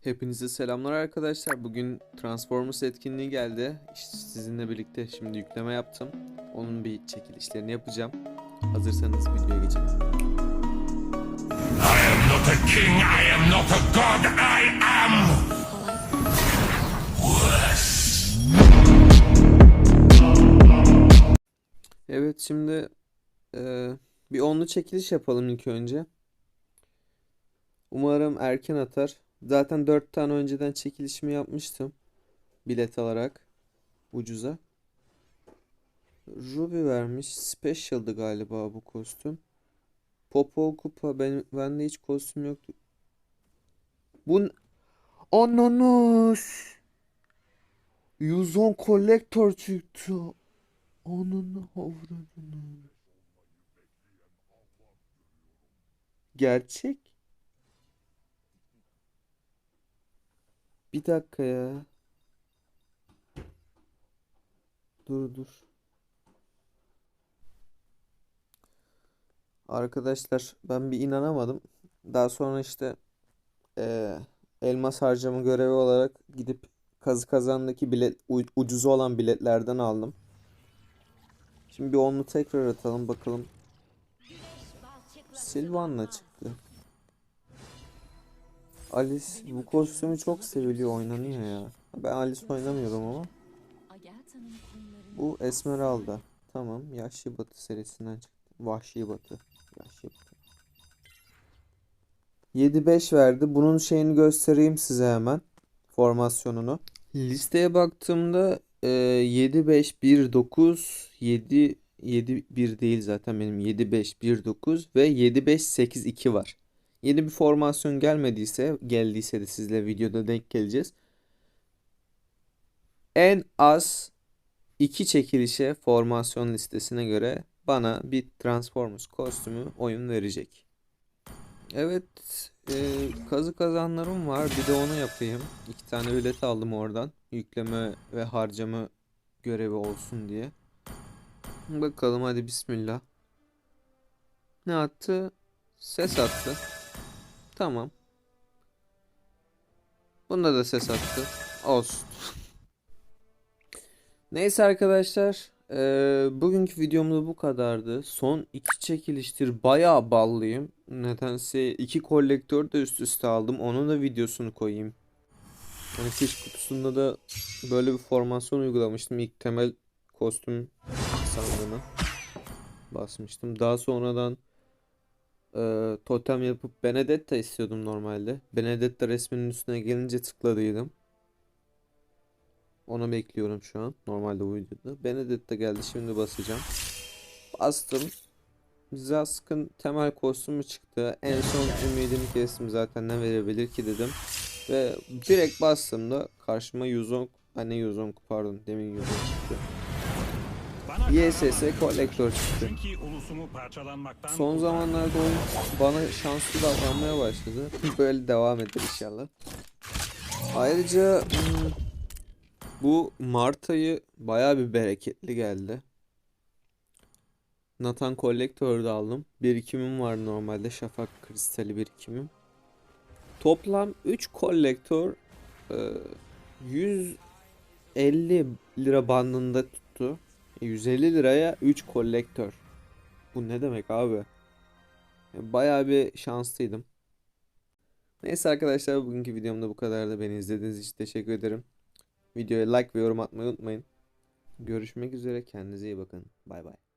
Hepinize selamlar arkadaşlar. Bugün Transformers etkinliği geldi. İşte sizinle birlikte şimdi yükleme yaptım. Onun bir çekilişlerini yapacağım. Hazırsanız videoya geçelim. I am not a king, I am not a god, I am Evet şimdi eee, bir onlu çekiliş yapalım ilk önce. Umarım erken atar. Zaten 4 tane önceden çekilişimi yapmıştım. Bilet alarak. Ucuza. Ruby vermiş. Special'dı galiba bu kostüm. Popo kupa. Ben, bende hiç kostüm yoktu. Bu n- Ananas. 110 kolektör çıktı. Ananı avradını. Gerçek? Bir dakika ya. Dur dur. Arkadaşlar ben bir inanamadım. Daha sonra işte eee, elmas harcama görevi olarak gidip kazı kazandaki bilet ucuzu olan biletlerden aldım. Şimdi bir onlu tekrar atalım bakalım. Silvan'la çıktı. Alice bu kostümü çok seviliyor oynanıyor ya. Ben Alice oynamıyorum ama. Bu Esmeralda. Tamam. Yaşlı Batı serisinden çıktı. Vahşi Batı. Vahşi Batı. 7-5 verdi. Bunun şeyini göstereyim size hemen. Formasyonunu. Listeye baktığımda e, 7-5-1-9 7 7-1 değil zaten benim 7-5-1-9 ve 7-5-8-2 var. Yeni bir formasyon gelmediyse, geldiyse de sizle videoda denk geleceğiz. En az iki çekilişe formasyon listesine göre bana bir Transformers kostümü oyun verecek. Evet, e, kazı kazanlarım var. Bir de onu yapayım. İki tane bilet aldım oradan. Yükleme ve harcama görevi olsun diye. Bakalım hadi bismillah. Ne attı? Ses attı. Tamam. Bunda da ses attı. Olsun. Neyse arkadaşlar. eee, bugünkü videomuz bu kadardı. Son iki çekiliştir. Bayağı ballıyım. Nedense iki kolektör de üst üste aldım. Onun da videosunu koyayım. Yani kış kutusunda da böyle bir formasyon uygulamıştım. İlk temel kostüm sandığına basmıştım. Daha sonradan eee, totem yapıp Benedetta istiyordum normalde. Benedetta resminin üstüne gelince tıkladıydım. Onu bekliyorum şu an. Normalde bu videoda. Benedetta geldi. Şimdi basacağım. Bastım. Zask'ın temel kostümü çıktı. En son ümidimi kestim zaten ne verebilir ki dedim. Ve direkt bastığımda karşıma Yuzong, ha ne Yuzong pardon demin Yuzong çıktı. YSS kolektör çıktı. Son zamanlarda oyun bana şanslı davranmaya başladı. Böyle devam eder inşallah. Ayrıca hmm, bu Mart ayı baya bir bereketli geldi. Nathan Collector'da aldım. Birikimim var normalde. Şafak kristali birikimim. Toplam 3 kolektör e, 150 lira bandında tuttu. 150 liraya 3 kolektör. Bu ne demek abi? Bayağı bir şanslıydım. Neyse arkadaşlar bugünkü videomda bu kadardı. Beni izlediğiniz için teşekkür ederim. Videoya like ve yorum atmayı unutmayın. Görüşmek üzere. Kendinize iyi bakın. Bay bay.